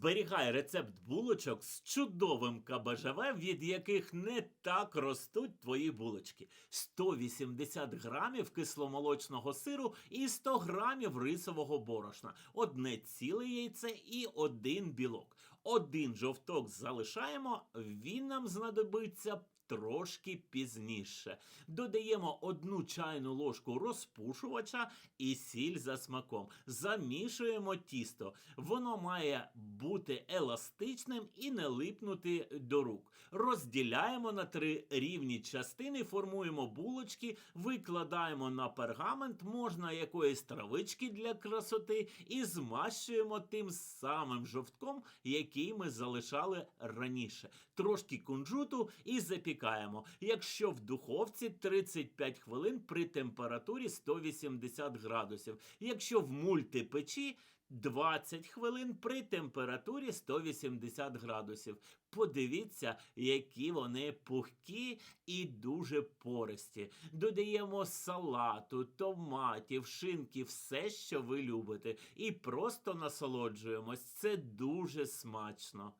Зберігай рецепт булочок з чудовим кабажеве, від яких не так ростуть твої булочки. 180 грамів кисломолочного сиру і 100 грамів рисового борошна, одне ціле яйце і один білок. Один жовток залишаємо, він нам знадобиться трошки пізніше. Додаємо одну чайну ложку розпушувача і сіль за смаком. Замішуємо тісто. Воно має бути еластичним і не липнути до рук. Розділяємо на три рівні частини, формуємо булочки, викладаємо на пергамент, можна якоїсь травички для красоти, і змащуємо тим самим жовтком, який ми залишали раніше. Трошки кунжуту і запікаємо. Якщо в духовці 35 хвилин при температурі 180 градусів. Якщо в мультипечі 20 хвилин при температурі 180 градусів. Подивіться, які вони пухкі і дуже пористі. Додаємо салату, томатів, шинки, все, що ви любите, і просто насолоджуємось. Це дуже смачно.